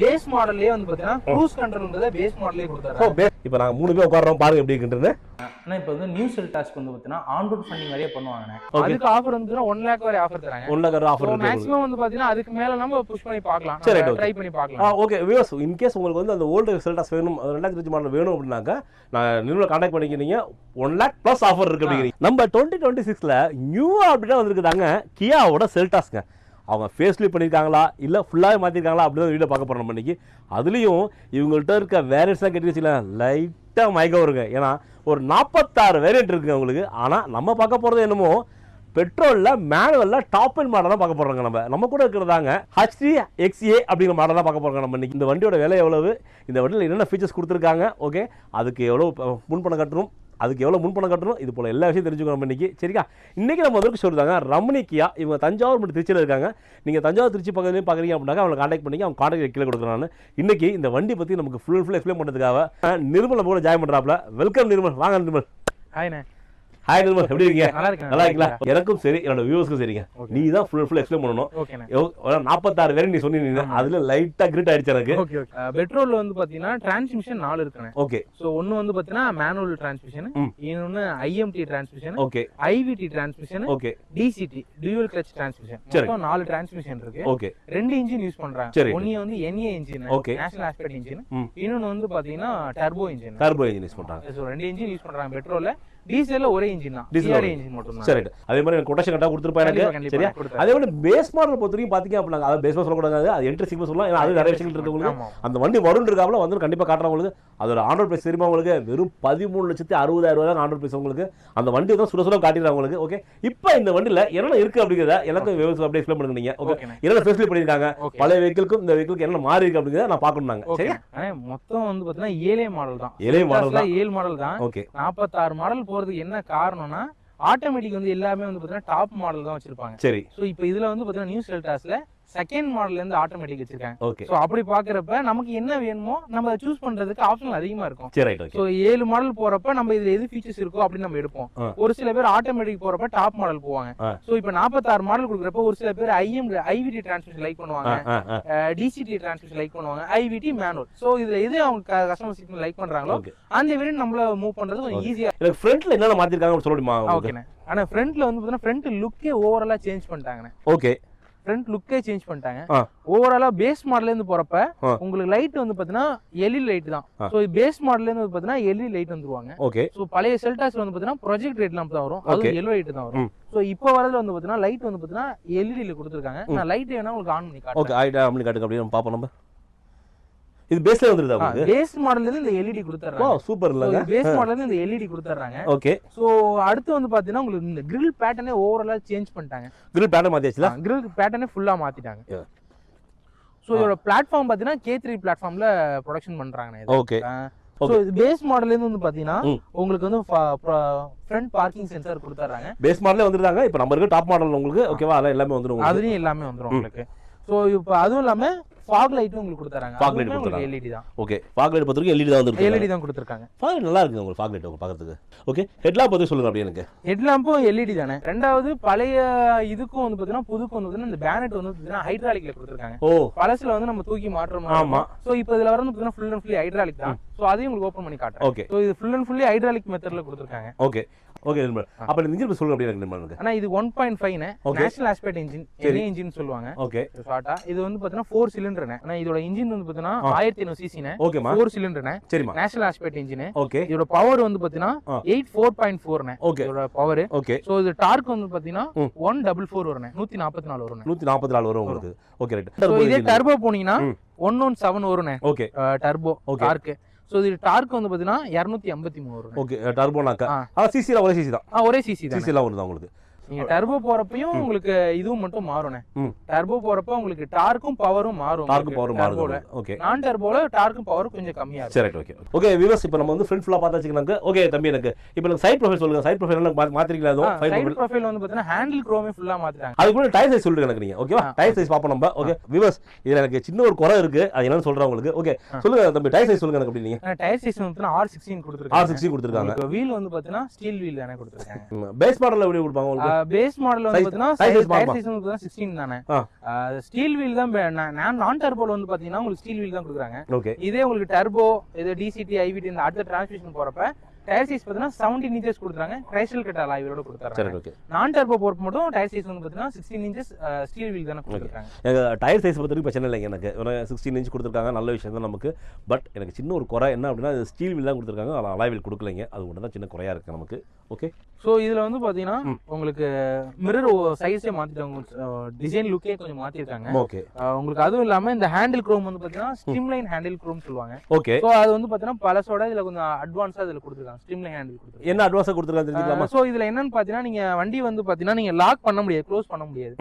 Base மாடல்லே வந்து பாத்தீங்கன்னா cruise கண்ட்ரோல்ன்றத பேஸ் மாடல்லே கொடுத்தாரு இப்போ நாங்கள் மூணு பேர் உட்காடுறோம் பாருங்க எப்படி இருக்குன்றது. ஆனா இப்போ வந்து நியூ செல் டாஸ்க் வந்து பாத்தீங்கன்னா ஆன் ரோட் ஃபண்டிங் நிறைய பண்ணுவாங்க. அதுக்கு ஆஃபர் வந்து ஒன் லேக் வரை ஆஃபர் தராங்க. ஒன் லேக் ஆஃபர் இருக்கு. மேக்ஸிமம் வந்து பாத்தீங்கன்னா அதுக்கு மேல நம்ம புஷ் பண்ணி பார்க்கலாம். சரி, ட்ரை பண்ணி பார்க்கலாம். ஓகே வியூஸ் இன்கேஸ் உங்களுக்கு வந்து அந்த ஓல்டு செல்டாஸ் வேணும் அது ரெண்டாயிரத்தி அஞ்சு மாடல் வேணும் அப்படின்னாக்கா நான் நிறுவனம் கான்டாக்ட் பண்ணிக்கிறீங்க ஒன் லேக் ப்ளஸ் ஆஃபர் இருக்கு அப்படிங்கிறீங்க. நம்ம டுவெண்ட்டி டுவெண்ட்டி சிக்ஸில் நியூவாக அப்படின்னா வந்திருக்குதாங்க கியாவோட செல்டாஸ்ங்க அவங்க ஃபேஸ்லி பண்ணியிருக்காங்களா இல்லை ஃபுல்லாகவே மாற்றிருக்காங்களா அப்படின்னு வீடியோ பார்க்க போகிறோம் நம்ம இன்னைக்கு. அதுலேயும் இவங்கள்ட்ட இருக்க வேரியன்ட்ஸ்லாம் கேட்டு லைட்டாக மயக்கம் வருங்க. ஏன்னா ஒரு நாற்பத்தாறு வேரியன்ட் இருக்குங்க உங்களுக்கு. ஆனால் நம்ம பார்க்க போகிறது என்னமோ பெட்ரோலில் மேனுவலில் டாப் அண்ட் மாடல் தான் பார்க்க போகிறோங்க நம்ம. நம்ம கூட இருக்கிறதாங்க ஹச்டி எக்ஸ்ஏ அப்படிங்கிற மாடல் தான் பார்க்க போகிறோங்க நம்ம இன்றைக்கி இந்த வண்டியோட விலை எவ்வளவு? இந்த வண்டியில் என்னென்ன ஃபீச்சர்ஸ் கொடுத்துருக்காங்க? ஓகே அதுக்கு எவ்வளோ முன்பணம் கட்டணும்? அதுக்கு எவ்வளோ முன்பணம் கட்டணும்? இது போல் எல்லா விஷயம் தெரிஞ்சுக்கணும் நம்ம இன்னைக்கு. சரிக்கா? இன்றைக்கி நம்ம முதலுக்கு சொல்லுறாங்க ரமணிக்கியா இவங்க தஞ்சாவூர் மட்டும் திருச்சியில் இருக்காங்க. நீங்கள் தஞ்சாவூர் திருச்சி பக்கத்துலேயும் பார்க்குறீங்க அப்படின்னாக்க அவங்களை காண்டாக்ட் பண்ணி அவங்க காண்டாக்ட் கீழே கொடுக்குறாங்க இன்றைக்கி இன்னைக்கு இந்த வண்டி பற்றி நமக்கு ஃபுல் ஃபுல் எக்ஸ்பிளைன் பண்ணுறதுக்காக அஹ், நம்ம கூட ஜாயின் பண்ணுறாப்புல வெல்கம் நிர்மல். வாங்க நிர்மல். ஹாய்ண்ணே ஹாய் நிர்மல் எப்படி இருக்கீங்க? நல்லா இருக்கீங்களா? எனக்கும் சரி என்னோட வியூவர்ஸ்க்கும் சரிங்க. நீ தான் ஃபுல் ஃபுல் எக்ஸ்பிளைன் பண்ணணும். நாற்பத்தாறு வேறு நீ சொன்னீங்க. அதுல லைட்டா கிரிட் ஆயிடுச்சு எனக்கு. ஓகே ஓகே பெட்ரோல்ல வந்து பாத்தீங்கன்னா டிரான்ஸ்மிஷன் நாலு இருக்குண்ணே ஓகே சோ ஒன்னு வந்து பாத்தீங்கன்னா மேனுவல் டிரான்ஸ்மிஷன். இன்னொன்னு IMT transmission okay IVT transmission okay DCT dual clutch transmission சரி. மொத்தம் நாலு டிரான்ஸ்மிஷன் இருக்கு. ஓகே ரெண்டு இன்ஜின் யூஸ் பண்றாங்க. சரி. ஒன்னு வந்து NA engine Okay. National aspect engine. இன்னொன்னு வந்து பாத்தீங்கன்னா turbo engine turbo engine use பண்றாங்க. ரெண்டு இன்ஜின் யூஸ் பண்றாங்க பெட்ரோல்ல டீசல்ல ஒரே இன்ஜின் தான் ஒரே. இன்ஜின் மட்டும் சரி. அதே மாதிரி எனக்கு கொட்டேஷன் கரெக்டாக கொடுத்துருப்பா எனக்கு சரியா. அதே மாதிரி பேஸ் மாடல் பொறுத்த வரைக்கும் பாத்தீங்க அப்படின்னா அதாவது பேஸ் மாடல் சொல்லக்கூடாது அது என்ட்ரி சிக்னல் சொல்லலாம் ஏன்னா அது நிறைய விஷயங்கள் இருக்கு உங்களுக்கு ஆமா. அந்த வண்டி வரும் இருக்காப்புல வந்து கண்டிப்பா காட்டுறேன் உங்களுக்கு அதோட ஆண்டர் பிரைஸ் தெரியுமா உங்களுக்கு? வெறும் பதிமூணு லட்சத்தி அறுபதாயிரம் ரூபாய் தான் ஆண்டர் பிரைஸ் உங்களுக்கு. அந்த வண்டி தான் சுட சுட காட்டிடுறாங்க உங்களுக்கு ஓகே இப்போ இந்த வண்டியில என்னென்ன இருக்கு அப்படிங்கிறத எல்லாத்தையும் அப்படியே எக்ஸ்பிளைன் பண்ணுங்க நீங்க ஓகே. என்னென்ன ஃபெசிலிட்டி பண்ணியிருக்காங்க பழைய வெஹிக்கிள்க்கும் இந்த வெஹிக்கிளுக்கு என்ன மாறி இருக்கு அப்படிங்கிறத நான் பார்க்கணும் சரியா? மொத்தம் வந்து பாத்தீங்கன்னா ஏழே மாடல் தான். ஏழே model தான். ஏழு மாடல் தான். ஓகே நாற்பத்தாறு மாடல் போறதுக்கு என்ன காரணம்னா ஆட்டோமேட்டிக் வந்து எல்லாமே வந்து பாத்தீங்கன்னா டாப் மாடல் தான் வச்சிருப்பாங்க. சரி. சோ இப்போ இதுல வந்து பாத்தீங்கன்னா நியூ செல்டாஸ்ல செகண்ட் மாடல்ல இருந்து ஆட்டோமேட்டிக் வச்சிருக்காங்க. ஓகே சோ அப்படி பாக்குறப்ப நமக்கு என்ன வேணுமோ நம்ம சூஸ் பண்றதுக்கு ஆப்ஷன் அதிகமா இருக்கும். சரி ஏழு மாடல் போறப்ப நம்ம இதுல எது ஃபீச்சர்ஸ் இருக்கோ அப்படின்னு நம்ம எடுப்போம். ஒரு சில பேர் ஆட்டோமேட்டிக் போறப்ப டாப் மாடல் போவாங்க. சோ இப்போ நாற்பத்தாறு மாடல் கொடுக்குறப்ப ஒரு சில பேர் ஐஎம் ஐவிடி டிரான்ஸ்மிஷன் லைக் பண்ணுவாங்க. டிசிடி டிரான்ஸ்மிஷன் லைக் பண்ணுவாங்க. ஐவிடி மேனுவல் சோ இதுல எது அவங்க கஸ்டமர் சீட் லைக் பண்றாங்களோ அந்த வேரியன்ட் நம்மள மூவ் பண்றது கொஞ்சம் ஈஸியா எனக்கு ஃப்ரண்ட்ல என்னென்ன மாத்திருக்காங்க சொல்ல முடியுமா? ஓகேண்ணே ஆனா ஃப்ரண்ட்ல வந்து பாத்தீங்கன்னா ஃப்ரண்ட் லுக்கே ஓவராலா சேஞ்ச் பண்ணிட்டாங்கண்ணே. ஓகே ஃப்ரண்ட் லுக்கே சேஞ்ச் பண்ணிட்டாங்க. ஓவராலா பேஸ் மாடல்ல இருந்து போறப்ப. உங்களுக்கு லைட் வந்து பாத்தீங்கன்னா எல்இடி லைட் தான். சோ பேஸ் மாடல்ல இருந்து பாத்தீங்கன்னா எல்இடி லைட் வந்துருவாங்க ஓகே சோ பழைய செல்டாஸ் வந்து பாத்தீங்கன்னா ப்ரொஜெக்ட் லைட் lamp தான் வரும். அது எல்லோ லைட் தான் வரும். சோ இப்போ வரதுல வந்து பாத்தீங்கன்னா லைட் வந்து பாத்தீங்கன்னா எல்இடில கொடுத்துருக்காங்க நான் லைட் வேணா உங்களுக்கு ஆன் பண்ணி ஓகே காட்டுறேன் ஆயிட்டா அப்படி காட்டுங்க அப்படியே நம்ம பார்ப்போம் நம்ம இது பேஸ்ல வந்துருதா உங்களுக்கு? பேஸ் மாடல்ல இருந்து இந்த எல்இடி ஓ கொடுத்துறாங்க சூப்பர் இல்லங்க பேஸ் மாடல்ல இருந்து இந்த எல்இடி கொடுத்துறாங்க ஓகே சோ அடுத்து வந்து பாத்தீங்கன்னா உங்களுக்கு இந்த கிரில் பேட்டர்னே ஓவராலா சேஞ்ச் பண்ணிட்டாங்க. கிரில் பேட்டர் மாத்தியாச்சுல? கிரில் பேட்டர்னே ஃபுல்லா மாத்திட்டாங்க. சோ இதோட பிளாட்ஃபார்ம் பாத்தீங்கன்னா கே த்ரீ பிளாட்ஃபார்ம்ல ப்ரொடக்ஷன் பண்றாங்க இது. ஓகே ஸோ இது பேஸ் மாடல்ல இருந்து வந்து பாத்தீங்கன்னா ம். உங்களுக்கு வந்து ஃப்ரண்ட் பார்க்கிங் சென்சார் கொடுத்துறாங்க பேஸ் மாடலே வந்துருந்தாங்க இப்போ நம்ம இருக்க டாப் மாடல் உங்களுக்கு ஓகேவா அதெல்லாம் எல்லாமே வந்துரும் உங்களுக்கு. அதுலயும் எல்லாமே வந்துரும் உங்களுக்கு. சோ இப்போ அதுவும் இல்லாம ஃபாக் லைட்டும் உங்களுக்கு கொடுத்துறாங்க. அதுவுமே உங்களுக்கு கொடுத்துறாங்க. எல்இடி தான். ஓகே ஃபாக் லைட் பொறுத்த வரைக்கும் எல்இடி தான் வந்துருக்கு எல்இடி தான் கொடுத்துருக்காங்க. ஃபாக் நல்லா இருக்கு உங்களுக்கு ஃபாக் லைட் பார்க்கறதுக்கு. ஓகே ஹெட்லாம்ப் பத்தி சொல்லுங்க அப்படியே எனக்கு. ஹெட்லாம்பும் எல்இடி தானே. ரெண்டாவது பழைய இதுக்கும் வந்து பாத்தீங்கன்னா புதுக்கும் வந்து பாத்தீங்கன்னா இந்த பேனட் வந்து பாத்தீங்கன்னா ஹைட்ராலிக்ல கொடுத்துருக்காங்க. ஓ. பழசுல வந்து நம்ம தூக்கி மாற்றம் ஆமா. சோ இப்போ இதுல வரது பாத்தீங்கன்னா ஃபுல் அண்ட் ஃபுல்லி ஹைட்ராலிக் தான். சோ அதையும் உங்களுக்கு ஓபன் பண்ணி காட்டுறேன். ஓகே சோ இது ஃபுல் அண்ட் ஃபுல்லி ஹைட்ராலிக் மெத்தட்ல கொடுத்துருக்காங்க. ஓகே ஓகே நிர்மல் அப்போ இந்த இன்ஜின் சொல்லுங்க அப்படியே நிர்மல் ஆனா இது ஒன் பாயிண்ட் ஃபைவ்னு. National aspect engine NA engine சொல்லுவாங்க. ஓகே ஷார்ட்டா இது வந்து பாத்தீங்கன்னா ஃபோர் சிலிண்டர்னே ஆனா இதோட இன்ஜின் வந்து பாத்தீங்கன்னா ஆயிரத்தி ஐநூறு சிசினே ஓகேமா ஃபோர் சிலிண்டர்னே சரிம்மா. நேஷனல் ஆஸ்பெக்ட் இன்ஜின் ஓகே இதோட பவர் வந்து பாத்தீங்கன்னா. எயிட் ஃபோர் பாயிண்ட் ஃபோர்னே ஓகே இதோட பவர் ஓகே சோ இது டார்க் வந்து பாத்தீங்கன்னா. ஒன் டபுள் ஃபோர் வரும்னே நூத்தி நாற்பத்தி நாலு வரும்னே நூற்றி நாற்பத்தி நாலு வரும் உங்களுக்கு. ஓகே சோ இதே ரைட் டர்போ போனீங்கன்னா. ஒன் ஒன் செவன் வரும்னே ஓகே டர்போ Okay. சோ இது டார்க் வந்து பாத்தீங்கன்னா இரநூத்தி ஐம்பத்தி மூணு ஓகே டர்போனாக்கா? ஆ. சிசியில் ஒரே சிசி தான். ஒரே சிசி தான். வருது உங்களுக்கு. நீங்க டர்போ போறப்பையும் உங்களுக்கு இதுவும் மட்டும் மாறும்னே ம். டர்போ போறப்ப உங்களுக்கு டார்க்கும் பவரும் மாறும் டார்க்கு பவர் மாறுது. டர்போல உங்களுக்கு. ஓகே நான் டர்போல டார்க்கும் பவர் கொஞ்சம் கம்மியா இருக்கும் சரி ஓகே. ஓகே வியூவர்ஸ் இப்போ நம்ம வந்து ஃப்ரண்ட் ஃபுல்லாக பார்த்தா வச்சுக்கலாங்க. ஓகே தம்பி எனக்கு இப்போ எனக்கு சைட் ப்ரொஃபைல் சொல்லுங்க. சைட் ப்ரொஃபைல் எனக்கு மாத்திரீங்களா எதுவும்? சைட் ப்ரொஃபைல் வந்து பாத்தீங்கன்னா ஹேண்டில் க்ரோமே ஃபுல்லா மாத்திட்டாங்க. அதுக்கு கூட டயர் சைஸ் சொல்லுங்க எனக்கு நீங்க ஓகேவா? டயர் சைஸ் பார்ப்போம் நம்ம. ஓகே வியூவர்ஸ் இதுல எனக்கு சின்ன ஒரு குறை இருக்கு. அது என்னன்னு சொல்றேன் உங்களுக்கு. ஓகே சொல்லுங்க தம்பி டயர் சைஸ் சொல்லுங்க எனக்கு அப்படி நீங்க. டயர் சைஸ் வந்து ஆர் சிக்ஸ்டீன் கொடுத்துருக்காங்க. ஆர் சிக்ஸ்டி கொடுத்துருக்காங்க. வீல் வந்து பாத்தீங்கன்னா ஸ்டீல் வீல் தானே கொடுத்துருக்காங்க. பேஸ் மாடல் எப்படி கொடுப்பாங்க உங்களுக்கு? பேஸ் மாடல் வந்து பாத்தீங்கன்னா? சைஸ் வந்து பாத்தீங்கன்னா 16 தானே. ஸ்டீல் வீல் தான் நான் நான் டர்போல வந்து பாத்தீங்கன்னா உங்களுக்கு ஸ்டீல் வீல் தான் கொடுக்குறாங்க இதே உங்களுக்கு டர்போ இது டிசிடி ஐவிடி இந்த அடுத்த டிரான்ஸ்மிஷன் போறப்ப டயர் சைஸ் பாத்தீங்கன்னா 17 இன்ச்சஸ் கொடுக்குறாங்க கிரைஸ்டல் கட் கொடுத்துறாங்க. ஓகே நான் டர்போ போறப்ப மட்டும் டயர் சைஸ் வந்து பாத்தீங்கன்னா 16 இன்ச்சஸ் ஸ்டீல் வீல் தானே கொடுத்துருக்காங்க எனக்கு டயர் சைஸ் பொறுத்த வரைக்கும் பிரச்சனை இல்லைங்க எனக்கு. சிக்ஸ்டீன் இன்ச் கொடுத்துருக்காங்க நல்ல விஷயம் தான் நமக்கு. பட் எனக்கு சின்ன ஒரு குறை என்ன அப்படின்னா ஸ்டீல் வீல் தான் கொடுத்துருக்காங்க. ஆனால் அலாய் வீல் கொடுக்கலைங்க. அது மட்டும் தான் சின்ன குறையா இருக்கு நமக்கு. ஓகே ஸோ இதுல வந்து பாத்தீங்கன்னா ம். உங்களுக்கு மிரர் சைஸே மாத்திட்டாங்க. டிசைன் லுக்கே கொஞ்சம் மாத்திருக்காங்க. ஓகே உங்களுக்கு அதுவும் இல்லாம இந்த ஹேண்டில் குரோம் வந்து பாத்தீங்கன்னா ஸ்ட்ரீம்லைன் ஹேண்டில் குரோம் சொல்லுவாங்க. ஓகே ஸோ அது வந்து பாத்தீங்கன்னா பழசோட இதுல கொஞ்சம் அட்வான்ஸா இதுல கொடுத்துருக்காங்க. ஸ்ட்ரீம்லைன் ஹேண்டில் கொடுத்துருக்காங்க. என்ன அட்வான்ஸாக கொடுத்துருக்காங்க தெரிஞ்சுக்கலாமா? ஸோ இதுல என்னன்னு பாத்தீங்கன்னா நீங்க வண்டி வந்து பாத்தீங்கன்னா நீங்க லாக் பண்ண முடியாது க்ளோஸ் பண்ண முடியாது.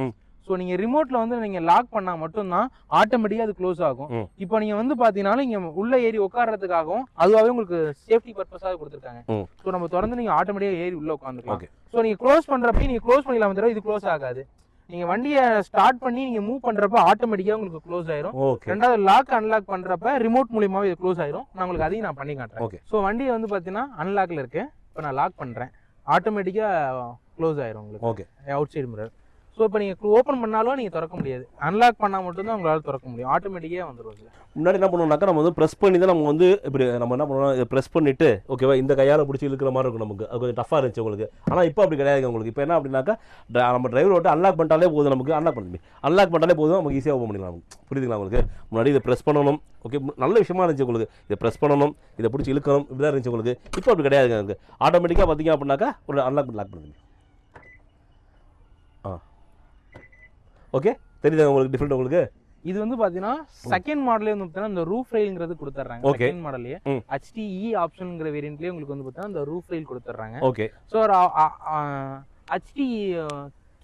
ஸோ நீங்க ரிமோட்ல வந்து நீங்க லாக் பண்ணா மட்டும்தான் ஆட்டோமேட்டிக்கா அது க்ளோஸ் ஆகும். இப்போ நீங்க வந்து பாத்தீங்கன்னா நீங்க உள்ள ஏறி உட்கார்றதுக்காகவும் அதுவாகவே உங்களுக்கு சேஃப்டி பர்பஸாக கொடுத்துருக்காங்க. ஸோ நம்ம திறந்து நீங்க ஆட்டோமேட்டிக்கா ஏறி உள்ள உட்காந்துக்கலாம் ஓகே. ஸோ நீங்க க்ளோஸ் பண்றப்ப நீங்க க்ளோஸ் பண்ணிக்கலாம் தவிர இது க்ளோஸ் ஆகாது. நீங்க வண்டியை ஸ்டார்ட் பண்ணி நீங்க மூவ் பண்றப்ப ஆட்டோமேட்டிக்கா உங்களுக்கு க்ளோஸ் ஆயிரும். ஓகே ரெண்டாவது லாக் அன்லாக் பண்றப்ப ரிமோட் மூலியமாவே இது க்ளோஸ் ஆயிரும். நான் உங்களுக்கு அதையும் நான் பண்ணி காட்டுறேன். Okay. ஸோ வண்டி வந்து பாத்தீங்கன்னா அன்லாக்ல இருக்கு. இப்போ நான் லாக் பண்றேன். ஆட்டோமேட்டிக்கா க்ளோஸ் ஆயிரும் உங்களுக்கு. Okay outside mirror so இப்போ நீங்கள் ஓப்பன் பண்ணாலும் நீங்கள் திறக்க முடியாது. அன்லாக் பண்ணால் மட்டும்தான் உங்களால் திறக்க முடியும். ஆட்டோமேட்டிக்காக வந்துடும் முன்னாடி என்ன பண்ணுவோம்னாக்கா நம்ம வந்து ப்ரெஸ் பண்ணி தான் நம்ம வந்து இப்படி நம்ம என்ன பண்ணுவோம் இதை ப்ரெஸ் பண்ணிட்டு ஓகேவா இந்த கையால் பிடிச்சி இழுக்கிற மாதிரி இருக்கும் நமக்கு. அது கொஞ்சம் டஃபாக இருந்துச்சு உங்களுக்கு. ஆனால் இப்போ அப்படி கிடையாது உங்களுக்கு. இப்போ என்ன அப்படின்னாக்கா நம்ம டிரைவர் விட்டு அன்லாக் பண்ணிட்டாலே போதும் நமக்கு. அன்லாக் பண்ணி அன்லாக் பண்ணிட்டாலே போதும் நமக்கு ஈஸியாக ஓப்பன் பண்ணிக்கலாம் புரியுதுங்களா உங்களுக்கு? முன்னாடி இதை ப்ரெஸ் பண்ணணும். ஓகே நல்ல விஷயமா இருந்துச்சு உங்களுக்கு. இதை ப்ரெஸ் பண்ணணும் இதை பிடிச்சி இழுக்கணும் இப்படி தான் இருந்துச்சு உங்களுக்கு. இப்போ அப்படி கிடையாதுங்க உங்களுக்கு ஆட்டோமேட்டிக்காக பார்த்தீங்க அப்படின்னாக்கா ஒரு அன்லாக் பண்ணி லாக் பண்ணுங்க ஆ. ஓகே தெரியுதா உங்களுக்கு? டிஃப்ரெண்ட் உங்களுக்கு? இது வந்து பாத்தீங்கன்னா செகண்ட் மாடலே வந்து பாத்தீங்கன்னா இந்த ரூஃப் ரெயில்ங்கிறது கொடுத்துட்றாங்க. Okay. செகண்ட் மாடல்லே ம். HTE ஆப்ஷன்ங்கிற வேரியன்ட்லயே உங்களுக்கு வந்து பாத்தீங்கன்னா இந்த ரூஃப் ரெயில் கொடுத்துட்றாங்க. ஓகே ஸோ ஹச்டி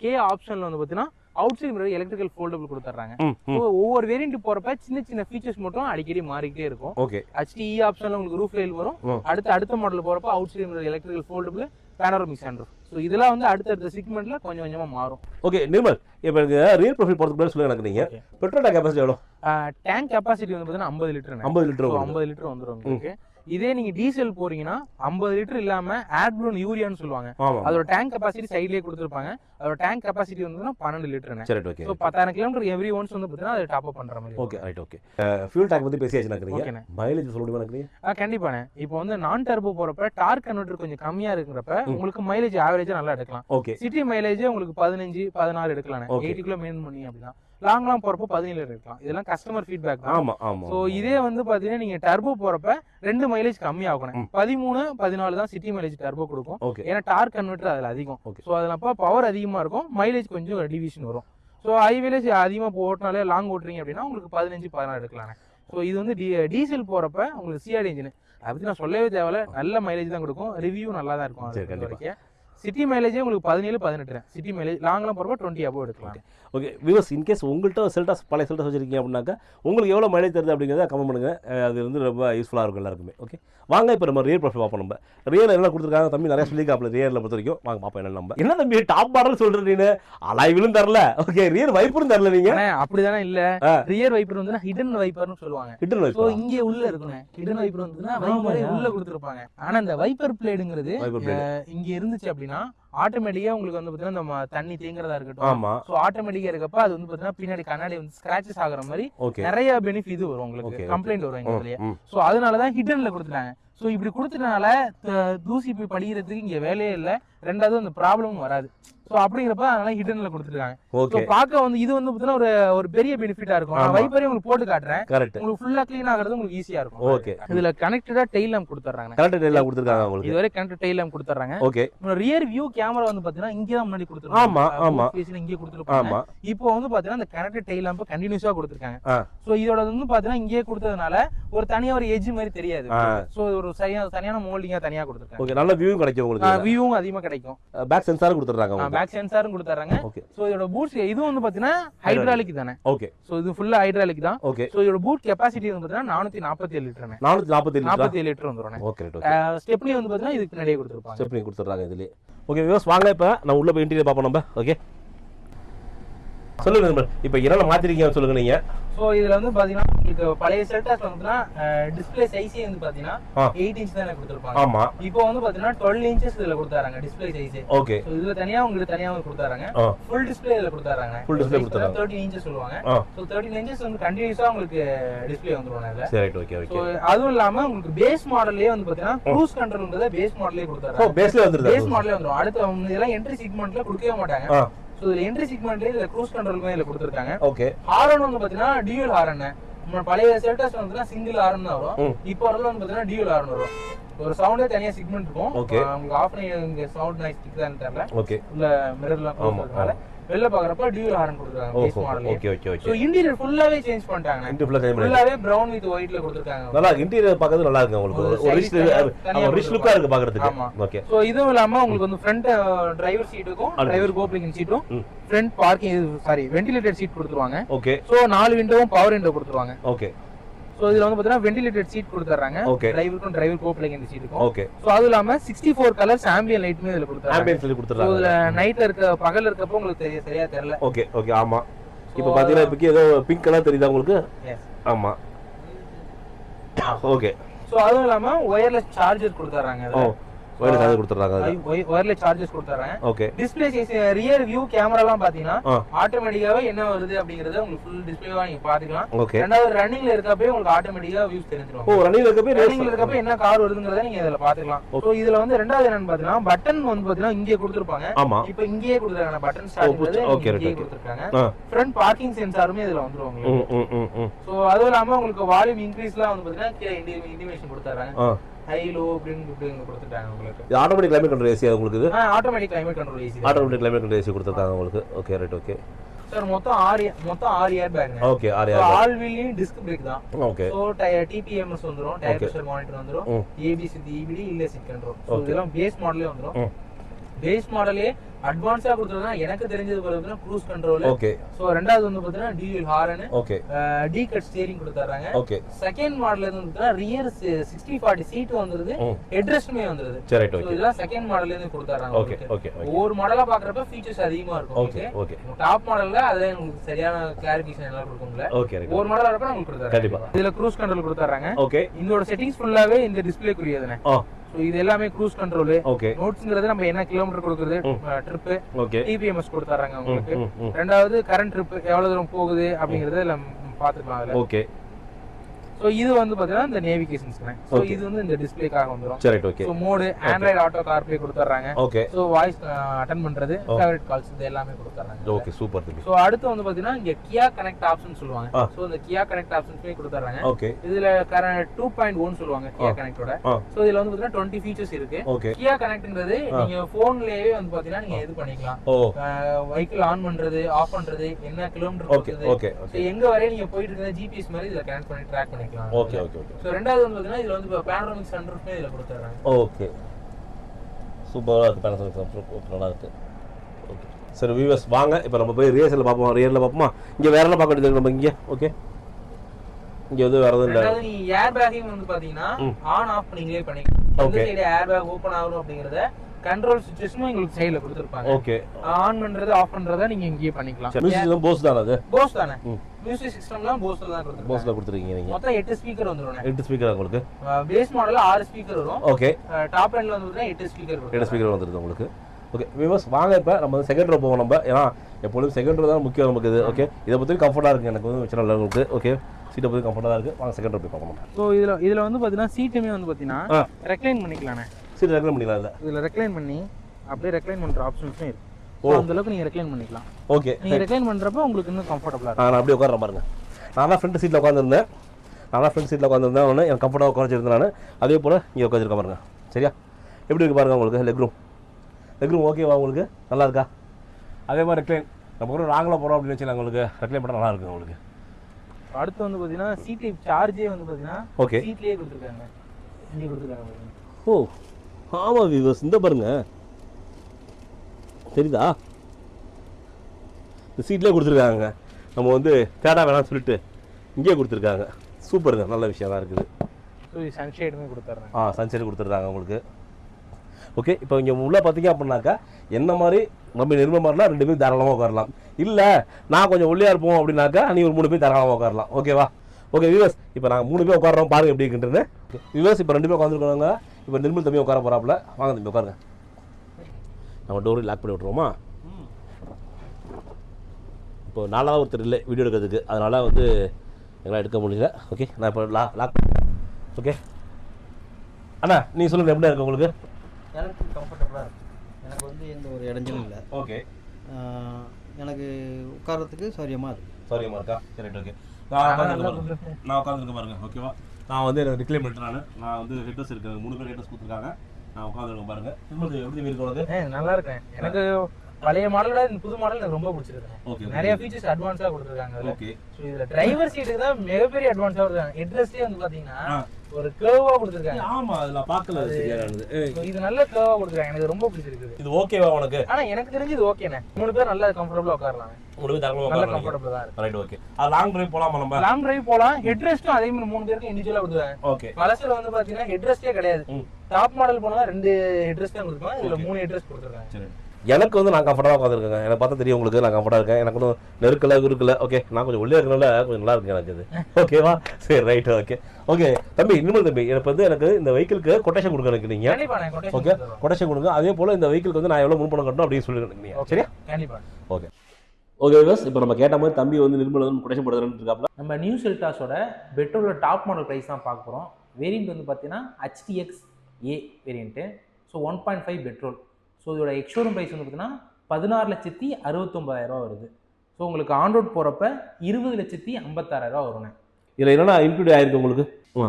கே ஆப்ஷன்ல வந்து பாத்தீங்கன்னா outside mirror electrical foldable ம் ஒவ்வொரு வேரியன்ட் போறப்ப சின்ன சின்ன ஃபீச்சர்ஸ் மட்டும் அடிக்கடி மாறிக்கிட்டே இருக்கும். ஓகே HTE ஆப்ஷன்ல உங்களுக்கு ரூஃப் ரெயில் வரும். அடுத்த அடுத்த மாடல் போறப்ப outside mirror electrical foldable panoramic sunroof so இதெல்லாம் வந்து அடுத்தடுத்த செக்மெண்ட்ல கொஞ்சம் கொஞ்சமா மாறும். ஓகே நிர்மல் இப்போ எனக்கு ரியல் ப்ரொஃபைல் போகிறதுக்கு முன்னாடி சொல்லுங்க Okay. பெட்ரோல் டேங்க் கெப்பாசிட்டி எவ்வளோ டேங்க் கெப்பாசிட்டி வந்து பாத்தீங்கன்னா ஐம்பது லிட்டர் ஐம்பது லிட்டர் ஐம்பது லிட்டர் வந்துரும் உங்களுக்கு. இதே நீங்க டீசல் போறீங்கன்னா ஐம்பது லிட்டர் இல்லாம ஆட் ப்ளூன் யூரியான்னு சொல்லுவாங்க. அதோட டேங்க் கெப்பாசிட்டி சைட்லயே கொடுத்துருப்பாங்க. அதோட டேங்க் கெப்பாசிட்டி வந்து பன்னெண்டு லிட்டர்னு சரி ஓகே ஸோ பத்தாயிரம் கிலோமீட்டர் எவ்ரி ஒன்ஸ் வந்து பார்த்தீங்கன்னா அதை டாப் அப் பண்ற மாதிரி okay right okay fuel tank பற்றி பேசியாச்சு நினைக்கிறீங்க மைலேஜ் சொல்ல முடியுமா ஆ கண்டிப்பாண்ணே. இப்போ வந்து நான் டர்போ போறப்ப டார்க் கன்வெர்டர் கொஞ்சம் கம்மியா இருக்கிறப்ப உங்களுக்கு மைலேஜ் ஆவரேஜா நல்லா எடுக்கலாம். ஓகே சிட்டி மைலேஜ் உங்களுக்கு பதினஞ்சு பதினாறு எடுக்கலாம். எயிட்டி கிலோ மெயின் பண்ணி அப்படின்னா. லாங்லாம் போறப்ப பதினேழு எடுக்கலாம் இதெல்லாம் கஸ்டமர் ஃபீட்பேக் தான். ஆமாம் ஆமாம் ஸோ இதே வந்து பாத்தீங்கன்னா நீங்க டர்போ போறப்ப ரெண்டு மைலேஜ் கம்மி ஆகணும். ம். பதிமூணு பதினாலு தான் சிட்டி மைலேஜ் டர்போ கொடுக்கும். ஓகே. ஏன்னா டார்க் கன்வெர்டர் அதுல அதிகம். Okay. ஸோ அதில் அப்போ பவர் அதிகமா இருக்கும். மைலேஜ் கொஞ்சம் டிவிஷன் வரும். ஸோ ஹைவேலேஜ் அதிகமாக போட்டினாலே லாங் ஓட்டுறீங்க அப்படின்னா உங்களுக்கு பதினஞ்சு பதினாறு எடுக்கலாம் ஸோ இது வந்து டி டீசல் போறப்ப உங்களுக்கு சிஆர்டி இன்ஜின் அதை பத்தி நான் சொல்லவே தேவையில்ல. நல்ல மைலேஜ் தான் கொடுக்கும். ரிவ்யூ நல்லா தான் இருக்கும். சிட்டி மைலேஜே உங்களுக்கு பதினேழு பதினெட்டு சிட்டி மைலேஜ் லாங்லாம் போறப்ப டுவெண்ட்டி அபோவ் எடுக்கலாம் ஓகே வியூவர்ஸ் இன்கேஸ் உங்கள்கிட்ட செல்டாஸ் பழைய செல்டாஸ் வச்சிருக்கீங்க அப்படின்னாக்கா உங்களுக்கு எவ்வளோ மைலேஜ் தருது அப்படிங்கிறத கமெண்ட் பண்ணுங்க. அது வந்து ரொம்ப யூஸ்ஃபுல்லாக இருக்கும் எல்லாருக்குமே. ஓகே வாங்க இப்போ நம்ம ரியல் ப்ரொஃபைல் பார்ப்போம் நம்ம. ரியல் என்ன கொடுத்துருக்காங்க? தம்பி நிறைய சொல்லியிருக்காப்ல ரியலில் பொறுத்த வரைக்கும். வாங்க பார்ப்போம் என்ன நம்ம. என்ன தம்பி டாப் மாடல் சொல்கிறேன் நீ அலாய்விலும் தரல. ஓகே ரியல் வைப்பரும் தரல நீங்கள் ஆனா அப்படிதானே இல்ல. ரியர் வைப்பர் வந்து ஹிடன் வைப்பர்னு சொல்லுவாங்க. ஹிட்டன் ஸோ வைப்பர் இங்கே உள்ள இருக்குங்க ஹிடன் வைப்பர் வந்துன்னா வைப்பரே. உள்ள கொடுத்துருப்பாங்க. ஆனா இந்த வைப்பர் பிளேடுங்கிறது இங்க இருந்துச்சு அப்படின்னா ஆட்டோமேட்டிக்கா உங்களுக்கு வந்து பாத்தீங்கன்னா நம்ம தண்ணி தேங்குறதா இருக்கட்டும். ஆமாம் ஸோ ஆட்டோமேட்டிக்கா இருக்கப்ப அது வந்து பாத்தீங்கன்னா பின்னாடி கண்ணாடி வந்து ஸ்கிராச்சஸ் ஆகுற மாதிரி நிறைய பெனிஃபிட் வரும் உங்களுக்கு. கம்ப்ளைண்ட் வரும் எங்க இதுலயே. ம். ஸோ அதனாலதான் ஹிடன்ல கொடுத்துட்டாங்க. ஸோ இப்படி கொடுத்ததுனால த- தூசி போய் படிக்கிறதுக்கு இங்க வேலையே இல்லை. ரெண்டாவது அந்த ப்ராப்ளமும் வராது. ஸோ அப்படிங்கிறப்ப அதனால ஹிடன்ல கொடுத்துருக்காங்க. ஸோ பார்க்க வந்து இது வந்து பாத்தீங்கன்னா ஒரு ஒரு பெரிய பெனிஃபிட்டா இருக்கும். நான். வைப்பரே உங்களுக்கு போட்டு காட்டுறேன். கரெக்ட் உங்களுக்கு ஃபுல்லா க்ளீன் ஆகுறது உங்களுக்கு ஈஸியா இருக்கும். ஓகே இதுல கனெக்டடா டெய்ல் லேம்ப் கொடுத்துறாங்க கரெக்ட் எல்லாம் கொடுத்துருக்காங்க உங்களுக்கு. இதுவரை கனெக்ட் டெய்ல் லேம்ப் கொடுத்துறாங்க ஓகே ரியர் வியூ கேமரா வந்து பாத்தீங்கன்னா இங்கே தான் முன்னாடி கொடுத்துருப்பாங்க ஆமா, ஆமா. இங்கே கொடுத்துருப்பாங்க. இப்போ வந்து பாத்தீங்கன்னா அந்த கனெக்டட் டெய்ல் லேம்ப் கண்டினியூஸா கொடுத்துருக்காங்க. சோ இதோட வந்து பாத்தீங்கன்னா இங்கே கொடுத்ததுனால ஒரு தனியா ஒரு எட்ஜ் மாதிரி தெரியாது. சோ ஒரு சரியா தனியான மோல்டிங்கா தனியா கொடுத்துருக்காங்க. ஓகே நல்ல வியூவும் கிடைக்கும் உங்களுக்கு. வியூவும் அதிகமா கிடைக்கும். பேக் சென்சாரும் கொடுத்துட்றாங்க உங்களுக்கு பேக் சென்சாரும் கொடுத்துறாங்க ஓகே சோ இதோட பூட்ஸ் இதுவும் வந்து பாத்தீங்கன்னா ஹைட்ராலிக் தானே. ஓகே சோ இது ஃபுல்லா ஹைட்ராலிக் தான். ஓகே சோ இதோட பூட் கெப்பாசிட்டி வந்து பாத்தீங்கன்னா நானூத்தி நாற்பத்தி ஏழு லிட்டர் நானூற்றி நாற்பத்தி நாற்பத்தி ஏழு லிட்டர் வந்துடும் ஓகே ஸ்டெப்னி வந்து பாத்தீங்கன்னா இதுக்கு முன்னாடியே கொடுத்துருப்பாங்க. ஸ்டெப் பண்ணி கொடுத்துட்றாங்க இதுலேயே. ஓகே வியூஸ் வாங்க இப்போ. நான் உள்ள போய் இன்டீரியர் பார்ப்போம் நம்ம. ஓகே சொல்லுங்க நண்பர். இப்போ என்னென்ன மாத்திருக்கீங்க சொல்லுங்க நீங்க. ஸோ இதுல வந்து பாத்தீங்கன்னா உங்களுக்கு பழைய செல்டாஸ் வந்து டிஸ்பிளே சைஸே வந்து பாத்தீங்கன்னா. எயிட் இன்ச் தானே கொடுத்துருப்பாங்க. ஆமா. இப்போ வந்து பாத்தீங்கன்னா டுவெல் இன்ச்சஸ் இதுல கொடுத்தாங்க டிஸ்பிளே சைஸ் ஓகே ஸோ இதுல தனியா உங்களுக்கு தனியா கொடுத்தாங்க ஆ. ஃபுல் டிஸ்பிளே இதுல கொடுத்தாங்க Full display கொடுத்தாங்க. தேர்ட்டின் இன்ச்சஸ் சொல்லுவாங்க. ஸோ தேர்ட்டின் இன்ச்சஸ் வந்து கண்டினியூஸா உங்களுக்கு டிஸ்பிளே வந்துரும் இதுல சரி ஓகே ஓகே அதுவும் இல்லாம உங்களுக்கு பேஸ் மாடல்லயே வந்து பாத்தீங்கன்னா க்ரூஸ் கண்ட்ரோல்ன்றத பேஸ் மாடலே ஓ கொடுத்தாங்க பேஸ்ல வந்துருதா பேஸ் மாடலே வந்துரும். அடுத்து இதெல்லாம் என்ட்ரி செக்மெண்ட்ல கொடுக்கவே மாட்டாங்க. ஸோ இதுல என்ட்ரி செக்மெண்ட்லயே இதுல க்ரூஸ் கண்ட்ரோலுமே இதுல கொடுத்துருக்காங்க. ஓகே ஹாரன் வந்து பாத்தீங்கன்னா டியூல் ஹாரன் நம்ம பழைய செல்டாஸ் வந்து சிங்கிள் ஹாரன் தான் வரும். இப்போ வரல வந்து பாத்தீங்கன்னா டியூல் ஹாரன் வரும். ஒரு சவுண்டே தனியா செக்மெண்ட் இருக்கும். ஆஹ் உங்களுக்கு ஆஃப் சவுண்ட் நாய்ஸ் தான் தெரியல ஓகே உள்ள மிரர்லாம் கொடுத்ததுனால வெளில பாக்குறப்ப dual horn model okay okay okay interior ஃபுல்லாவே சேஞ்ச் பண்ணிட்டாங்க இன்டர் ஃபுல்லா டைம் ஃபுல்லாவே பிரவுன் வித் ஒயிட்ல கொடுத்துருக்காங்க. நல்லா இன்டீரியர் பார்க்கறது நல்லா இருக்கு உங்களுக்கு. ஒரு ரிச் தனியா ரிச் லுக்கா இருக்கு பாக்குறதுக்கு ஆமா. ஓகே ஸோ இதுவும் இல்லாம உங்களுக்கு வந்து ஃப்ரண்ட் டிரைவர் சீட்டுக்கும். டிரைவர் கோப்ளிங் சீட்டும். Front parking sorry ventilated seat கொடுத்துருவாங்க. ஓகே ஸோ நாலு விண்டோவும் பவர் விண்டோ கொடுத்துருவாங்க. ஓகே ஸோ இதுல வந்து பாத்தீங்கன்னா வென்டிலேட்டட் சீட் கொடுத்துறாங்க. Okay. டிரைவருக்கும் டிரைவர் கோப்ளிங் இந்த சீட்டுக்கும் ஓகே ஸோ அதுவும் இல்லாம சிக்ஸ்டி ஃபோர் கலர்ஸ் ஆம்பியன் லைட்டுமே இதுல கொடுத்துருக்காங்க ஆம்பியன்ஸ் சொல்லி கொடுத்துறாங்க இதுல நைட்ல இருக்க பகல் இருக்கப்போ உங்களுக்கு தெரிய சரியா தெரியல. ஓகே ஓகே ஆமா. இப்போ பாத்தீங்கன்னா இப்போக்கி ஏதோ பிங்க் கலர் தெரியுதா உங்களுக்கு? ஆமா. ஓகே ஸோ அதுவும் இல்லாம ஒயர்லெஸ் சார்ஜர் கொடுத்துறாங்க ஓ ஒயர் சார்ஜர் கொடுத்துறாங்க ஒயர்லெஸ் சார்ஜஸ் கொடுத்துறாங்க ஓகே டிஸ்பிளே ரியர் வியூ கேமராலாம் பாத்தீங்கன்னா ஆட்டோமேட்டிக்காவே என்ன வருது அப்படிங்கறத உங்களுக்கு ஃபுல் டிஸ்பிளேவா நீங்க பாத்துக்கலாம். ஓகே ரெண்டாவது ரன்னிங்ல இருக்கப்பே உங்களுக்கு ஆட்டோமேட்டிக்கா வியூஸ் ஓ தெரிஞ்சிரும் ரன்னிங் இருக்கப்பே ரன்னிங்ல இருக்கப்ப என்ன கார் வருதுங்கறத நீங்க இதுல பாத்துக்கலாம். சோ இதுல வந்து ரெண்டாவது என்னன்னு பாத்தீங்கன்னா பட்டன் வந்து பாத்தீங்கன்னா இங்கே கொடுத்திருப்பாங்க. ஆமா. இப்போ இங்கேயே கொடுத்துருக்காங்க பட்டன் ஓ, ஸ்டார்ட் இங்கேயே okay. கொடுத்துருக்காங்க. ஃப்ரண்ட் பார்க்கிங் சென்சாருமே இதுல வந்துரும் உங்களுக்கு. சோ அதுவும் இல்லாம உங்களுக்கு வால்யூம் இன்க்ரீஸ்லாம் வந்து பாத்தீங்கன்னா கீழே இன்டிமேஷன் கொடுத்துறாங்க ஆ ஹை லோ அப்படின்னு கொடுத்துட்டாங்க உங்களுக்கு. இது ஆட்டோமேட்டிக் கிளைமேட் கண்ட்ரோல் ஏசி உங்களுக்கு இது? Automatic climate control AC automatic climate control AC கொடுத்துருக்காங்க உங்களுக்கு. ஓகே ரைட் ஓகே சார் மொத்தம் ஆறு மொத்தம் ஆறு பேக் ஓகே ஆறு ஆல் வீலையும் டிஸ்க் பிரேக் தான். ஓகே சோ டிபிஎம்எஸ் வந்துரும் டயர். பிரஷர் மானிட்டர் வந்துரும். ஏபிசி டிவிடி இல்ல சிட் கண்ட்ரோல். இதெல்லாம் பேஸ் மாடலே வந்துரும். பேஸ் மாடலே அட்வான்ஸா கொடுத்துருந்தா எனக்கு தெரிஞ்சது பார்த்தீங்கன்னா க்ரூஸ் கண்ட்ரோல் ஓகே சோ ரெண்டாவது வந்து பாத்தீங்கன்னா dual horn. Okay D cut steering கொடுத்துறாங்க ஓகே செகண்ட் மாடல் இருந்து பார்த்தீங்கன்னா ரியர் சிக்ஸ்டி ஃபார்ட்டி சீட் வந்துருது. ம். ஹெட்ரெஸ்ட்டுமே வந்துருது. சரி ரைட் ஓகே இதெல்லாம் செகண்ட் மாடல்ல இருந்து கொடுத்துறாங்க ஓகே. ஓகே ஒவ்வொரு மாடலா பாக்குறப்ப ஃபீச்சர்ஸ் அதிகமா இருக்கும் ஓகே ஓகே டாப் மாடல்ல அதே உங்களுக்கு சரியான கிளாரிபிகேஷன் எல்லாம் கொடுக்கும்ல. ஓகே ரைட் ஒவ்வொரு மாடலா இருப்ப உங்களுக்கு கொடுத்தாங்க கண்டிப்பா. இதுல க்ரூஸ் கண்ட்ரோல் கொடுத்துறாங்க ஓகே இதோட செட்டிங்ஸ் ஃபுல்லாவே இந்த டிஸ்பிளேக்குரியதுனே ஆ. ஸோ இது எல்லாமே க்ரூஸ் கண்ட்ரோல் ஓகே நோட்ஸ்ங்கிறது நம்ம என்ன கிலோமீட்டர் கொடுக்குறது ட்ரிப் ஓகே டிபிஎம்எஸ் கொடுத்துறாங்க உங்களுக்கு ரெண்டாவது கரண்ட் ட்ரிப் எவ்வளவு தூரம் போகுது அப்படிங்கறத அதுல. ஓகே ஸோ இது வந்து பாத்தீங்கன்னா இந்த நேவிகேஷன் ஸோ Okay. இது வந்து இந்த டிஸ்பிளேக்காக சரி right okay so mode Android Auto CarPlay கொடுத்துட்றாங்க ஓகே ஸோ வாய்ஸ் அட்டன் பண்றது Oh. ஃபேவரட் கால்ஸ் இது எல்லாமே கொடுத்துட்றாங்க ஓகே சூப்பர் ஸோ அடுத்து வந்து பாத்தீங்கன்னா இங்க கியா கனெக்ட் ஆப்ஷன் சொல்லுவாங்க. Ah. ஸோ இந்த கியா கனெக்ட் ஆப்ஷன்ஸுமே கொடுத்துட்றாங்க ஓகே இதுல கரண்ட் டூ பாயிண்ட் ஒன் சொல்லுவாங்க கியா Ah. கனெக்டோட ஸோ இதுல வந்து பாத்தீங்கன்னா டுவெண்ட்டி ஃபீச்சர்ஸ் இருக்கு. ஓகே கியா கனெக்ட்ங்கிறது Ah. நீங்க போன்லயே வந்து பாத்தீங்கன்னா நீங்க இது பண்ணிக்கலாம். வெஹிக்கிள் ஆன் பண்றது ஆஃப் பண்றது என்ன கிலோமீட்டர் ஓகே ஓகே ஸோ எங்க வரையும் நீங்க போயிட்டு இருக்கிற ஜிபிஎஸ் மாதிரி இதுல கனெக்ட் பண்ணி ட்ராக் பண்ணிக்கலாம் ஓகே ஓகே ஓகே ஸோ ரெண்டாவது வந்து பாத்தீங்கன்னா இதுல வந்து பேனரோமிக் சன்ரூஃப்மே இதுல கொடுத்துறாங்க ஓகே சூப்பராக இருக்குது சாம்சங் ஓகே நல்லா இருக்கு. ஓகே சரி வியூவர்ஸ் வாங்க. இப்போ நம்ம போய் ரியர்ஸில் பார்ப்போம்? ரியரில் பார்ப்போமா? இங்கே வேற என்ன பார்க்க வேண்டியது நம்ம இங்கே. ஓகே இங்கே எதுவும் வேறு எதுவும் இல்லை. ரெண்டாவது நீ ஏர் பேக்கையும் வந்து பாத்தீங்கன்னா. ஆன் ஆஃப் நீங்களே பண்ணிக்கலாம். சைடு ஏர் பேக் ஓபன் ஆகணும் அப்படிங்கறத கண்ட்ரோல் சுவிட்சஸும் உங்களுக்கு சைடுல கொடுத்துருப்பாங்க. ஓகே ஆன் பண்றது ஆஃப் பண்றத நீங்க இங்கேயே பண்ணிக்கலாம். மியூசிக் போஸ் தானே அது? போஸ் தானே. மியூசிக் சிஸ்டம்லாம் போஸ்ல தான் கொடுத்துருப்பாங்க போஸில் கொடுத்துருக்கீங்க நீங்கள் மொத்தம் எட்டு ஸ்பீக்கர் வந்துரும் எட்டு ஸ்பீக்கர் உங்களுக்கு? பேஸ் மாடல்ல ஆறு ஸ்பீக்கர் வரும். ஓகே டாப் எண்ட்ல வந்து எட்டு ஸ்பீக்கர் வரும் ஸ்பீக்கர் வந்துருது உங்களுக்கு. ஓகே வியூவர்ஸ் வாங்க இப்போ. நம்ம வந்து செகண்ட் ரோ போவோம் நம்ம. ஏன்னா எப்பொழுதும் செகண்ட் ரோ தான் முக்கியம் நமக்கு இது. ஓகே இதை பற்றி கம்ஃபர்ட்டாக இருக்குது எனக்கு வந்து இல்லை உங்களுக்கு. ஓகே சீட்டை பற்றி கம்ஃபர்ட்டாக இருக்குது வாங்க செகண்ட் ரோ போய் பார்க்கணும் ஸோ இதுல இதுல வந்து பாத்தீங்கன்னா சீட்டுமே வந்து பாத்தீங்கன்னா ஆ. ரெக்ளைன் பண்ணிக்கலாண்ணே. சீட் ரெக்கமெண்ட் பண்ணிக்கலாம் இல்லை இதுல ரெக்ளைன் பண்ணி அப்படியே ரெக்ளைன் பண்ற ஆப்ஷன்ஸும் இருக்கு. ஓ. So, அந்த அளவுக்கு நீங்க ரெக்ளைன் பண்ணிக்கலாம். ஓகே நீங்க ரெக்ளைன் பண்றப்ப உங்களுக்கு இன்னும் கம்ஃபர்டபுளா நான் அப்படியே உட்கார பாருங்க. நான் தான் ஃப்ரண்ட் சீட்டில் உட்காந்துருந்தேன் நான் தான் ஃப்ரண்ட் சீட்டில் உட்காந்துருந்தேன் ஒன்று எனக்கு கம்ஃபர்ட்டாக உட்காந்துருந்தேன் நான். அதே போல் இங்கே உட்காந்துருக்க பாருங்க. சரியா? எப்படி இருக்கு பாருங்க உங்களுக்கு லெக் ரூம் லெக் ரூம் ஓகேவா உங்களுக்கு? நல்லா இருக்கா? அதே மாதிரி ரெக்ளைன் நம்ம கூட நாங்களாக போகிறோம் அப்படின்னு வச்சுக்கலாம் உங்களுக்கு. ரெக்ளைன் பண்ணால் நல்லா இருக்கு உங்களுக்கு. அடுத்து வந்து பாத்தீங்கன்னா சீட் சார்ஜே வந்து பாத்தீங்கன்னா ஓகே சீட்லயே கொடுத்துருக்காங்க. இங்கே கொடுத்துருக்காங்க. ஓ. ஆமாம் விவஸ் இந்த பாருங்க. தெரியுதா? இந்த சீட்லேயே கொடுத்துருக்காங்க. நம்ம வந்து தேடா வேணாம்னு சொல்லிட்டு இங்கேயே கொடுத்துருக்காங்க. சூப்பருங்க நல்ல விஷயம் தான் இருக்குது சன்ஷேடுமே கொடுத்துட்றாங்க. ஆ சன்செட் கொடுத்துருக்காங்க உங்களுக்கு. ஓகே இப்போ இங்கே உள்ளே பார்த்தீங்க அப்படின்னாக்கா என்ன மாதிரி நம்ம நிர்மல் மாதிரிலாம் ரெண்டு பேரும் தாராளமாக உட்காரலாம். இல்லை நான் கொஞ்சம் ஒல்லியாக இருப்போம் அப்படின்னாக்கா நீ ஒரு மூணு பேர் தாராளமாக உட்காரலாம். ஓகேவா ஓகே வியூவர்ஸ் இப்போ நாங்கள் மூணு பேர் உட்காரோம் பாருங்க எப்படி இருக்குன்றது. வியூவர்ஸ் இப்போ ரெண்டு பேர் உட்காந்துருக்காங்க இப்போ நிர்மல் தம்பி உட்கார போகிறாப்புல வாங்க தம்பி உட்காருங்க. நம்ம டோரை லாக் பண்ணி விட்ருவோமா இப்போ நாலாவது ஒருத்தர் இல்லை வீடியோ எடுக்கிறதுக்கு. அதனால் வந்து எங்களால் எடுக்க முடியல. ஓகே நான் இப்போ லா லாக் ஓகே அண்ணா நீ சொல்லுங்கள் எப்படி இருக்கு உங்களுக்கு? எனக்கு கம்ஃபர்டபுளாக இருக்கு. எனக்கு வந்து எந்த ஒரு இடைஞ்சலும் இல்லை. ஓகே எனக்கு உட்கார்றதுக்கு சௌரியமாக இருக்கு. சாரிம்மா இருக்கா? சரி ஓகே நான் உட்காந்துருக்க பாருங்க. ஓகேவா நான் வந்து எனக்கு டிக்ளைம் பண்ணுறேன் நான். வந்து ஹெட்ரஸ் இருக்கேன் மூணு பேர் ஹெட்ரஸ் கொடுத்துருக்காங்க. நான் உட்காந்துருக்கேன் பாருங்க. எப்படி இருக்கு நல்லா இருக்கேன். எனக்கு பழைய மாடலோட இந்த புது மாடல் எனக்கு ரொம்ப பிடிச்சிருக்கு. நிறைய ஃபீச்சர்ஸ் அட்வான்ஸா கொடுத்துருக்காங்க அதுல. இதுல டிரைவர் சீட்டுக்கு தான் மிகப்பெரிய அட்வான்ஸா இருக்காங்க ஹெட்ரஸ்டே வந்து பாத்தீங்கன்னா. ஒரு கேர்வா கொடுத்துருக்காங்க. ஆமா அது நான் பார்க்கல அது சரியா இருந்தது ஏய், So இது நல்ல கேர்வா கொடுத்துருக்காங்க. எனக்கு ரொம்ப பிடிச்சிருக்குது. இது ஓகேவா உனக்கு? ஆனா எனக்கு தெரிஞ்சு இது ஓகேண்ணே மூணு பேர் நல்லா கம்ஃபர்டபுளா உட்காரலாம். தரமா நல்ல கம்ஃபர்டபுளா தான் இருக்கு. ரைட் ஓகே அது லாங் டிரைவ் போலாமா நம்ம? லாங் டிரைவ் போலாம். ஹெட் ரெஸ்ட்டும் அதே மாதிரி மூணு பேருக்கு இண்டிவிஜுவலா கொடுத்துருக்காங்க ஓகே வந்து பாத்தீங்கன்னா ஹெட் ரெஸ்டே கிடையாது. டாப் மாடல் போனா ரெண்டு ஹெட் ரெஸ்ட் தான் கொடுத்துருக்காங்க இதுல மூணு ஹெட் ரெஸ்ட் கொடுத்துருக்காங்க எனக்கு வந்து நான் கம்ஃபர்டாக உட்காந்துருக்கேன் எனக்கு பார்த்தா தெரியும் உங்களுக்கு நான் கம்ஃபர்டாக இருக்கேன். எனக்கு ஒன்றும் நெருக்கல இருக்குல்ல ஓகே நான் கொஞ்சம் ஒல்லியாக இருக்கனால கொஞ்சம் நல்லா இருக்கு எனக்கு இது. ஓகேவா சரி ரைட் ஓகே ஓகே தம்பி இன்னும் தம்பி எனக்கு வந்து எனக்கு இந்த வெஹிக்கிளுக்கு கொட்டேஷன் கொடுக்க எனக்கு நீங்கள் ஓகே. கொட்டேஷன் கொடுங்க. அதே போல் இந்த வெஹிக்கிளுக்கு வந்து நான் எவ்வளோ முன் பணம் கட்டணும் அப்படின்னு சொல்லி நீங்கள் சரியா? ஓகே ஓகே விவஸ் இப்போ நம்ம கேட்ட மாதிரி தம்பி வந்து நிர்மல் வந்து கொட்டேஷன் போடுறதுன்னு இருக்காப்ல நம்ம நியூ செல்டாஸோட பெட்ரோலோட டாப் மாடல் ப்ரைஸ் தான் பார்க்க போகிறோம் வேரியண்ட் வந்து பார்த்தீங்கன்னா HTX A variant so one point five petrol so இதோட எக்ஷோரூம் ப்ரைஸ் வந்து பார்த்தீங்கன்னா பதினாறு லட்சத்தி அறுபத்தொம்பதாயிரம் ரூபா வருது. ஸோ உங்களுக்கு ஆன் ரோட் போகிறப்ப இருபது லட்சத்தி ஐம்பத்தாயிரம் ரூபா வருங்க. இதில் என்னென்ன இன்க்ளூட் ஆயிருக்கு உங்களுக்கு?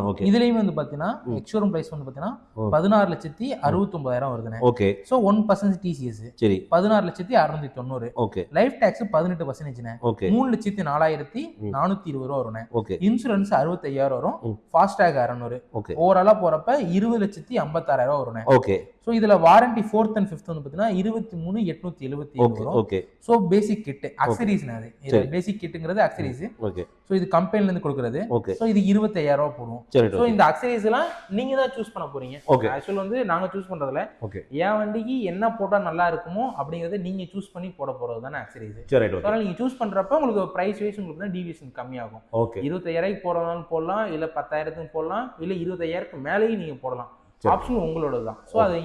ஓகே இதுலேயுமே வந்து பார்த்தீங்கன்னா எக்ஷோரூம் ப்ரைஸ் வந்து பார்த்தீங்கன்னா. பதினாறு லட்சத்தி அறுபத்தொம்பதாயிரம் வருதுண்ணே okay so one percent TCS சரி. பதினாறு லட்சத்தி அறுநூத்தி தொண்ணூறு. ஓகே லைஃப் டேக்ஸ் பதினெட்டு பர்சன்டேஜ்ண்ணே ஓகே மூணு லட்சத்தி நாலாயிரத்தி. நானூற்றி இருபது ரூபா வரும்ண்ணே ஓகே இன்சூரன்ஸ் அறுபத்தையாயிரம் வரும். ஃபாஸ்டேக் அறநூறு. ஓகே ஓவராலாக போகிறப்ப இருபது லட்சத்தி ஐம்பத்தாறாயிரம் வரும்ண்ணே ஓகே ஸோ இதில் வாரண்டி ஃபோர்த் அண்ட் ஃபிஃப்த் வந்து பார்த்தீங்கன்னா இருபத்தி மூணு எட்நூத்தி எழுபத்தி ஏழு ஓகே ஸோ பேசிக் கிட் அக்சரிஸ்னு அது. பேசிக் கிட்டுங்கிறது அக்சரிஸ் ஓகே ஸோ இது கம்பெனிலேருந்து கொடுக்குறது. ஓகே ஸோ இது இருபத்தையாயிரம் ரூபா போடும். ஸோ இந்த அக்சரிஸ் எல்லாம் நீங்க தான் சூஸ் பண்ண போறீங்க. ஓகே ஆக்சுவல் வந்து நாங்க சூஸ் பண்றதுல ஓகே என் வண்டிக்கு என்ன போட்டா நல்லா இருக்குமோ அப்படிங்கறத நீங்க சூஸ் பண்ணி போட போறது தானே அக்சரிஸ் அதனால நீங்க சூஸ் பண்றப்ப உங்களுக்கு பிரைஸ் வைஸ் உங்களுக்கு தான் டிவிஷன் கம்மியாகும். ஓகே இருபத்தாயிரம் போடுறதாலும் போடலாம் இல்ல பத்தாயிரத்துக்கு போடலாம் இல்ல இருபத்தாயிரத்துக்கு மேலேயும் நீங்க போடலாம். ஆப்ஷன் உங்களோட தான் ஸோ அதை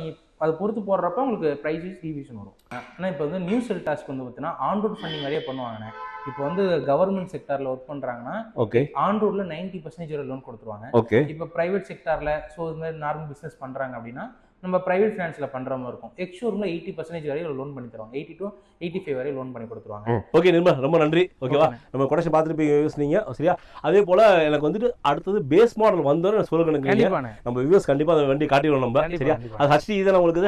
அதை பொறுத்து போடுறப்ப உங்களுக்கு ப்ரைஸ் வைஸ் டிவிஷன் வரும். ஆனால் இப்போ வந்து நியூ செல் டாஸ்க் வந்து பார்த்தீங்கன்னா ஆன் ரோட் ஃபண்டிங் நிறைய பண்ணுவாங்கண்ணே. இப்போ வந்து கவர்மெண்ட் செக்டாரில் ஒர்க் பண்ணுறாங்கன்னா ஓகே ஆன் ரோட்ல நைன்டி பர்சன்டேஜ் லோன் கொடுத்துருவாங்க. ஓகே இப்போ ப்ரைவேட் செக்டாரில் ஸோ இது மாதிரி நார்மல் பிஸ்னஸ் பண்ணுறாங்க அப்படின்னா நம்ம ப்ரைவேட் ஃபினான்ஸில் பண்ணுற மாதிரி இருக்கும். எக்ஷோரூமில் எயிட்டி பர்சன்டேஜ் வரையும் லோன் பண்ணி தருவாங்க. எயிட்டி டு எயிட்டி ஃபைவ் வரையும் லோன் பண்ணி கொடுத்துருவாங்க. ஓகே நிர்மல் ரொம்ப நன்றி. ஓகேவா. நம்ம கொடேஷன் பார்த்துட்டு போய் யோசினீங்க. சரியா? அதே போல எனக்கு வந்துட்டு அடுத்தது பேஸ் மாடல் வந்தோன்னு சொல்லுங்க நம்ம வியூஸ் கண்டிப்பா அந்த வண்டி காட்டிடுவோம் நம்ம. சரியா. அது ஹச்டி தானே உங்களுக்கு?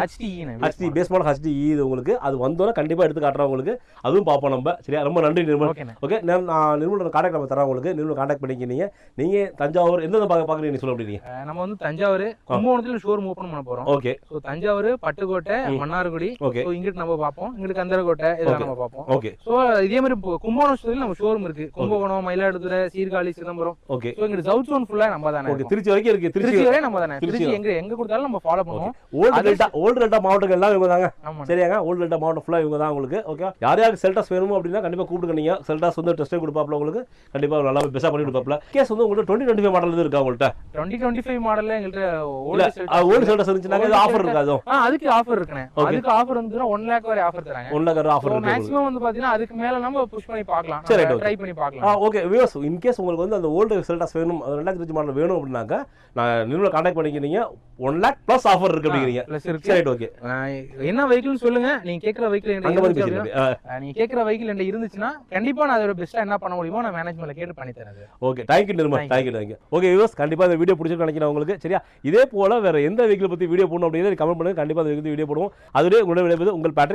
ஹச்டி பேஸ் மாடல் ஹச்டி இது உங்களுக்கு. அது வந்தோன்னே கண்டிப்பா எடுத்து காட்டுறோம் உங்களுக்கு. அதுவும் பார்ப்போம் நம்ம. சரியா? ரொம்ப நன்றி நிர்மல். ஓகே நான் நிர்மலோட காண்டாக்ட் நம்ம தரேன் உங்களுக்கு. நிர்மல் காண்டாக்ட் பண்ணிக்கினீங்க நீங்க தஞ்சாவூர் எந்தெந்த பார்க்க பார்க்குறீங்க சொல்ல அஹ் நம்ம வந்து தஞ்சாவூர் கும்பகோணத்துல ஷோரூம் ஓபன் பண்ண போறோம். Okay so Thanjavur Pattukkottai. Mannargudi. Okay இங்கிட்டு நம்ம பார்ப்போம். இங்கிட்டு கந்தரக்கோட்டை இதெல்லாம். நம்ம பார்ப்போம். ஓகே ஸோ இதே மாதிரி கும்பகோணம் ஸ்டோரில் நம்ம ஷோரூம் இருக்கு. கும்பகோணம் மயிலாடுதுறை சீர்காழி சிதம்பரம். ஓகே ஸோ இங்கிட்டு சவுத் ஜோன் ஃபுல்லா நம்ம தானே ஓகே. திருச்சி வரைக்கும் இருக்கு. திருச்சி வரை நம்ம தானே திருச்சி எங்க எங்க கொடுத்தாலும் நம்ம ஃபாலோ பண்ணுவோம். ஓல்டு டெல்டா ஓல்டு டெல்டா மாவட்டங்கள் எல்லாம் இவங்க தாங்க. சரியாங்க? ஓல்டு டெல்டா மாவட்டம் ஃபுல்லாக இவங்க தான் உங்களுக்கு. ஓகே யார் யாருக்கு செல்டாஸ் வேணும் அப்படின்னா கண்டிப்பாக கூப்பிட்டு நீங்க. செல்டாஸ் வந்து டெஸ்ட் கொடுப்பாப்ல உங்களுக்கு. கண்டிப்பாக நல்லா பெஸ்ட்டாக பண்ணி கொடுப்பாப்ல கேஸ் வந்து உங்களுக்கு டுவெண்ட்டி டுவெண்ட்டி ஃபைவ் மாடல் இருக்கா உங்கள்கிட்ட டுவெண்ட்டி டுவெண்ட்டி ஃபைவ் மாடல்ல எங்கள்கிட்ட ஓல்டு செல்டாஸ் இருந்துச்சுனாக்க Old ஆஃபர் Seltos- இருக்கா அதுவும்? ஆ அதுக்கு ஆஃபர் இருக்குண்ணே. அதுக்கு ஆஃபர் வந்து ஒன் லேக் வரை ஆஃபர் தராங்க. ஒன் லேக் ஆஃபர் இருக்கு. மேக்ஸிமம் வந்து பாத்தீங்கன்னா அதுக்கு மேல நம்ம புஷ் பண்ணி பார்க்கலாம். சரி. ட்ரை பண்ணி பார்க்கலாம். ஓகே வியூஸ் இன்கேஸ் உங்களுக்கு வந்து அந்த ஓல்டு செல்டாஸ் வேணும் அது ரெண்டாயிரத்தி அஞ்சு மாடல் வேணும் அப்படின்னாக்கா நான் நிறுவனம் காண்டாக்ட் பண்ணிக்கிறீங்க ஒன் லேக் ப்ளஸ் ஆஃபர் இருக்கு அப்படிங்கிறீங்க. சரி ஓகே என்ன வெஹிக்கிள் சொல்லுங்க. நீங்க கேக்குற வெஹிக்கிள் என்ன நீங்க கேக்குற வெஹிக்கிள் என்ன இருந்துச்சுன்னா கண்டிப்பா நான் அதோட பெஸ்ட்டா என்ன பண்ண முடியுமோ நான் மேனேஜ்மெண்ட்ல கேட்டு பண்ணி தரேன் okay thank you Nirmal. Thank you thank you okay views கண்டிப்பாக இந்த வீடியோ பிடிச்சிருக்கு நினைக்கிறேன் உங்களுக்கு. சரியா? இதே போல வேற எந்த வெஹிக்கிள் பற்றி வீடியோ போடணும் அப்படிங்கிறது கமெண்ட் பண்ணுங்க. கண்டிப்பாக அந்த வீடியோ போடுவோம். அதுவே உங்களோட விளைவது உங்கள் பேட்டரி